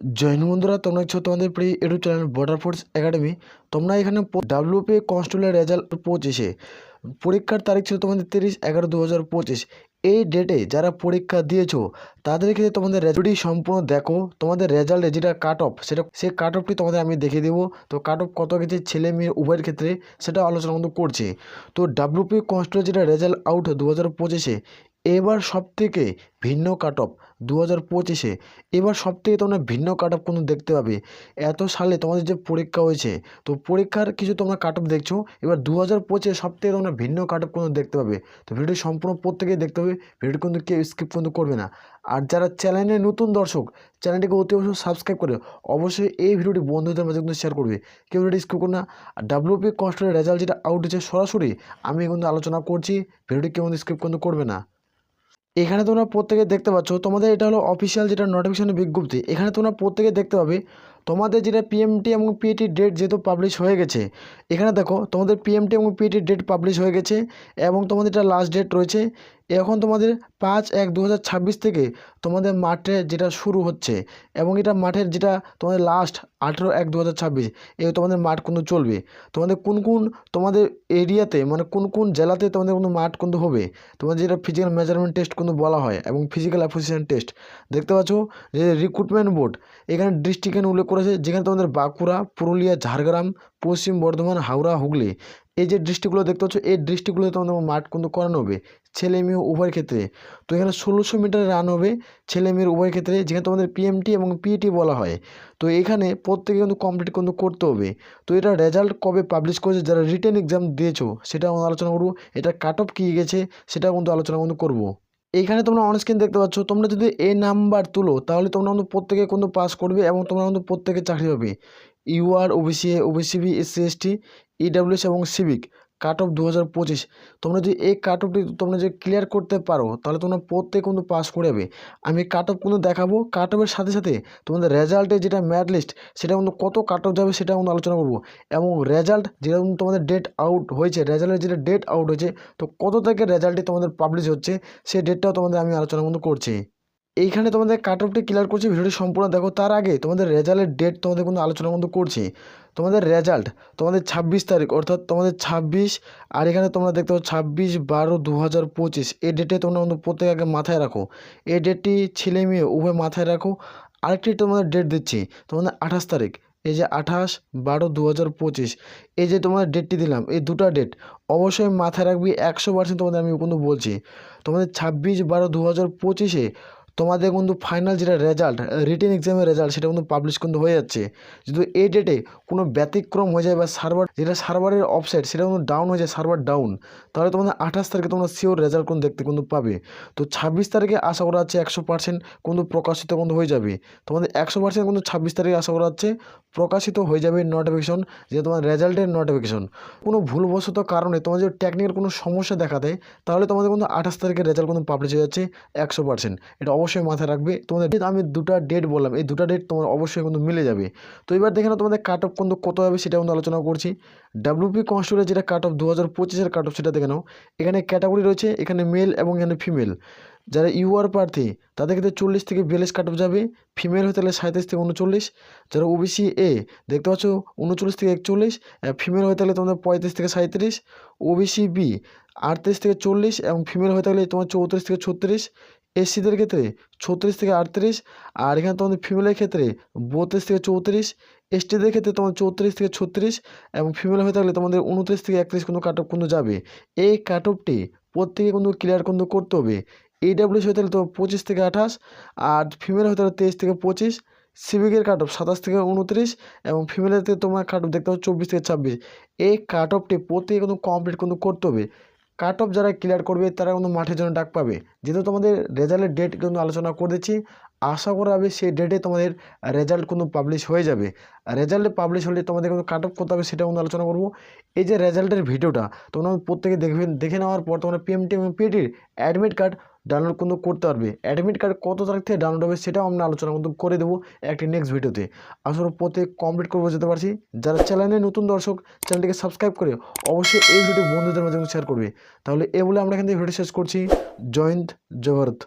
জৈন বন্ধুরা, তোমরা হচ্ছে তোমাদের প্রিয় YouTube channel border force academy তোমরা এখানে ডাব্লিউপি কনস্টেবলের রেজাল্ট পঁচিশে। পরীক্ষার তারিখ ছিল তোমাদের তিরিশ এগারো দু হাজার পঁচিশ। এই ডেটে যারা পরীক্ষা দিয়েছ, তাদের ক্ষেত্রে তোমাদের রেজাল্টটি সম্পূর্ণ দেখো। তোমাদের রেজাল্টে যেটা কাট অফ সেটা সেই কাট অফটি তোমাদের আমি দেখিয়ে দেবো। তো কাট অফ কত গেছে? ছেলে মেয়ে উভয়ের ক্ষেত্রে সেটা আলোচনা কিন্তু করছি। তো ডাব্লিউপি কনস্টেবল যেটা রেজাল্ট আউট দু হাজার পঁচিশে এবার সব থেকে ভিন্ন কাট অফ দু হাজার পঁচিশে, এবার সব থেকে তোমরা ভিন্ন কাট অফ কিন্তু দেখতে পাবে। এত সালে তোমাদের যে পরীক্ষা হয়েছে, তো পরীক্ষার কিছু তোমরা কাট অফ দেখছ, এবার দু হাজার পঁচিশে সব থেকে তোমরা ভিন্ন কাট অফ কিন্তু দেখতে পাবে। তো ভিডিওটি সম্পূর্ণ প্রত্যেকেই দেখতে হবে, ভিডিওটি কিন্তু কেউ স্কিপ কিন্তু করবে না। আর যারা চ্যানেলে নতুন দর্শক, চ্যানেলটিকে অতি অবশ্যই সাবস্ক্রাইব করে অবশ্যই এই ভিডিওটি বন্ধুদের মাঝে কিন্তু শেয়ার করবে। কেউ ভিডিওটি স্কিপ করবে না। আর ডাব্লিউপি কনস্টেবলের রেজাল্ট যেটা আউট হচ্ছে সরাসরি, আমি কিন্তু আলোচনা করছি, ভিডিওটি কেউ স্কিপ কিন্তু করবে না। এখানে তোমরা প্রত্যেকে দেখতে পাচ্ছ তোমাদের এটা হলো অফিসিয়াল যেটা নোটিফিকেশন বিজ্ঞপ্তি, এখানে তোমরা প্রত্যেকে দেখতে পাবে তোমাদের যেটা পিএমটি এবং পিএটি ডেট যেহেতু পাবলিশ হয়ে গেছে, এখানে দেখো তোমাদের পিএমটি এবং পিএটি ডেট পাবলিশ হয়ে গেছে এবং তোমাদের এটা লাস্ট ডেট রয়েছে। এখন তোমাদের পাঁচ এক দু থেকে তোমাদের মাঠে যেটা শুরু হচ্ছে এবং এটা মাঠের যেটা তোমাদের লাস্ট আঠেরো এক দু এই তোমাদের মাঠ কিন্তু চলবে। তোমাদের কোন কোন তোমাদের এরিয়াতে মানে কোন কোন জেলাতে তোমাদের কোনো মাঠ কিন্তু হবে, তোমাদের যেটা ফিজিক্যাল মেজারমেন্ট টেস্ট কিন্তু বলা হয় এবং ফিজিক্যাল অ্যাপ্রিসিয়েশন টেস্ট দেখতে পাচ্ছ যে রিক্রুটমেন্ট বোর্ড এখানে ডিস্ট্রিক্ট উল্লেখ করেছে যেখানে তোমাদের বাঁকুড়া, পুরুলিয়া, ঝাড়গ্রাম, পশ্চিম বর্ধমান, হাওড়া, হুগলি, এই যে ডিস্ট্রিক্টগুলো দেখতে পাচ্ছ, এই ডিস্ট্রিক্টগুলোতে তোমাদের মাঠ কিন্তু করানো হবে, ছেলে মেয়ে উভয়ের ক্ষেত্রে। তো এখানে ষোলোশো মিটার রান হবে ছেলে মেয়ের উভয়ের ক্ষেত্রে, যেখানে তোমাদের পিএমটি এবং পিইটি বলা হয়। তো এখানে প্রত্যেকে কিন্তু কমপ্লিট কিন্তু করতে হবে। তো এটা রেজাল্ট কবে পাবলিশ করেছে, যারা রিটেন এক্সাম দিয়েছ সেটা আমরা আলোচনা করব, এটা কাট অফ কী গেছে সেটা কিন্তু আলোচনা কিন্তু করব। এইখানে তোমরা অন স্ক্রিন দেখতে পাচ্ছ, তোমরা যদি এ নাম্বার তুলো, তাহলে তোমরা কিন্তু প্রত্যেকে কিন্তু পাস করবে এবং তোমরা কিন্তু প্রত্যেকে চাকরি পাবে। UR OBC OBCB SC ST EWS এবং সিভিক কাট অফ দু হাজার পঁচিশ, তোমরা যদি এই কাট অফটি তোমরা যদি ক্লিয়ার করতে পারো, তাহলে তোমরা প্রত্যেক কিন্তু পাস করে যাবে। আমি কাট অফ কিন্তু দেখাবো। কাট অফের সাথে সাথে তোমাদের রেজাল্টে যেটা ম্যাট লিস্ট সেটা কিন্তু কত কাট অফ যাবে সেটা কিন্তু আলোচনা করব। এবং রেজাল্ট যেটা তোমাদের ডেট আউট হয়েছে রেজাল্টের যেটা ডেট আউট হয়েছে, তো কত থেকে রেজাল্টটি তোমাদের পাবলিশ হচ্ছে, সেই ডেটটাও তোমাদের আমি আলোচনা কিন্তু করছি। এইখানে তোমাদের কাট অফটি ক্লিয়ার করছি, ভিডিওটি সম্পূর্ণ দেখো। তার আগে তোমাদের রেজাল্টের ডেট তোমাদের কোনো আলোচনা কিন্তু করছি। তোমাদের রেজাল্ট তোমাদের ছাব্বিশ তারিখ, অর্থাৎ তোমাদের ছাব্বিশ, আর এখানে তোমরা দেখতে পাচ্ছ ছাব্বিশ বারো দু হাজার পঁচিশ। এই ডেটে তোমরা প্রত্যেক আগে মাথায় রাখো। এই ডেটটি ছেলে মেয়ে, উভয় মাথায় রাখো। আরেকটি তোমাদের ডেট দিচ্ছি, তোমাদের আঠাশ তারিখ, এই যে আঠাশ বারো দু হাজার পঁচিশ। এই যে তোমাদের ডেটটি দিলাম, এই দুটো ডেট অবশ্যই মাথায় রাখবি, একশো পার্সেন্ট তোমাদের আমি কিন্তু বলছি। তোমাদের ছাব্বিশ বারো দু হাজার পঁচিশে তোমাদের কিন্তু ফাইনাল যেটা রেজাল্ট রিটেন এক্সামের রেজাল্ট সেটা কিন্তু পাবলিশ কিন্তু হয়ে যাচ্ছে। যদি এই ডেটে কোনো ব্যতিক্রম হয়ে যায় বা সার্ভার যেটা সার্ভারের অফসাইট সেটা কিন্তু ডাউন হয়ে যায় সার্ভার ডাউন তাহলে তোমাদের আঠাশ তারিখে তোমরা শিওর রেজাল্ট কিন্তু দেখতে কিন্তু পাবে। তো ছাব্বিশ তারিখে আশা করা যাচ্ছে একশো পার্সেন্ট কিন্তু প্রকাশিত কিন্তু হয়ে যাবে। তোমাদের একশো পার্সেন্ট কিন্তু ছাব্বিশ তারিখে আশা করা যাচ্ছে প্রকাশিত হয়ে যাবে নোটিফিকেশন যে তোমার রেজাল্টের নোটিফিকেশন কোনো ভুলবশত কারণে তোমার যদি টেকনিক্যাল কোনো সমস্যা দেখা দেয়, তাহলে তোমাদের কিন্তু আঠাশ তারিখের রেজাল্ট কিন্তু পাবলিশ হয়ে যাচ্ছে একশো পার্সেন্ট এটা মাথায় রাখবে। তোমাদের আমি দুটো ডেট বললাম। এই দুটো ডেট তোমার অবশ্যই কিন্তু মিলে যাবে। তো এবার দেখে না তোমাদের কাট অফ কিন্তু কত হবে সেটা কিন্তু আলোচনা করছি। ডাব্লিউপি কনস্টেবলের যেটা কাট অফ দু হাজার পঁচিশের কাট অফ সেটা দেখে নাও। এখানে ক্যাটাগরি রয়েছে, এখানে মেল এবং এখানে ফিমেল যারা ইউআর প্রার্থী, তাদের ক্ষেত্রে চল্লিশ থেকে বিয়াল্লিশ কাট অফ যাবে। ফিমেল হতে গেলে সাঁত্রিশ থেকে উনচল্লিশ। যারা ওবিসি এ দেখতে পাচ্ছ উনচল্লিশ থেকে একচল্লিশ। ফিমেল হতে গেলে তোমাদের পঁয়ত্রিশ থেকে সাঁত্রিশ ওবিসি বি আটত্রিশ থেকে চল্লিশ এবং ফিমেল হতে গেলে তোমার চৌত্রিশ থেকে ছত্রিশ। এসসিদের ক্ষেত্রে ছত্রিশ থেকে আটত্রিশ, আর এখানে তোমাদের ফিমেলের ক্ষেত্রে বত্রিশ থেকে চৌত্রিশ এসটিদের ক্ষেত্রে তোমার চৌত্রিশ থেকে ছত্রিশ, এবং ফিমেল হয়ে থাকলে তোমাদের উনত্রিশ থেকে একত্রিশ কোনো কাট অফ কিন্তু যাবে। এই কাট অফটি প্রত্যেকে কিন্তু ক্লিয়ার কিন্তু করতে হবে। এইডাব্লিউএস হয়ে থাকলে তোমার পঁচিশ থেকে আঠাশ, আর ফিমেল হয়ে থাকলে তেইশ থেকে পঁচিশ সিভিকের কাট অফ সাতাশ থেকে উনত্রিশ, এবং ফিমেলের তোমার কাট অফ দেখতে হবে চব্বিশ থেকে ছাব্বিশ। এই কাট অফটি প্রত্যেকে কিন্তু কমপ্লিট কিন্তু করতে হবে। কাট অফ যারা ক্লিয়ার করবে, তারা কিন্তু মাঠের জন্য ডাক পাবে। যেহেতু তোমাদের রেজাল্টের ডেট কিন্তু আলোচনা করে দিচ্ছি, আশা করা হবে সেই ডেটে তোমাদের রেজাল্ট কিন্তু পাবলিশ হয়ে যাবে। রেজাল্টে পাবলিশ হলে তোমাদের কিন্তু কাট অফ করতে হবে সেটা কিন্তু আলোচনা করব। এই যে রেজাল্টের ভিডিওটা তোমরা প্রত্যেকে দেখবেন, দেখে নেওয়ার পর তোমরা পিএমটি এবং পিটির অ্যাডমিট কার্ড ডাউনলোড কিন্তু করতে পারবে। অ্যাডমিট কার্ড কত তারিখ থেকে ডাউনলোড হবে সেটাও আমরা আলোচনা কিন্তু করে দেবো একটি নেক্সট ভিডিওতে আসলে পথে কমপ্লিট করব যেতে পারছি। যারা চ্যানেলে নতুন দর্শক চ্যানেলটিকে সাবস্ক্রাইব করে অবশ্যই এই ভিডিও বন্ধুদের মাধ্যমে শেয়ার করবে। তাহলে এ বলে আমরা এখান থেকে ভিডিও শেষ করছি। জয়ন্ত জগরত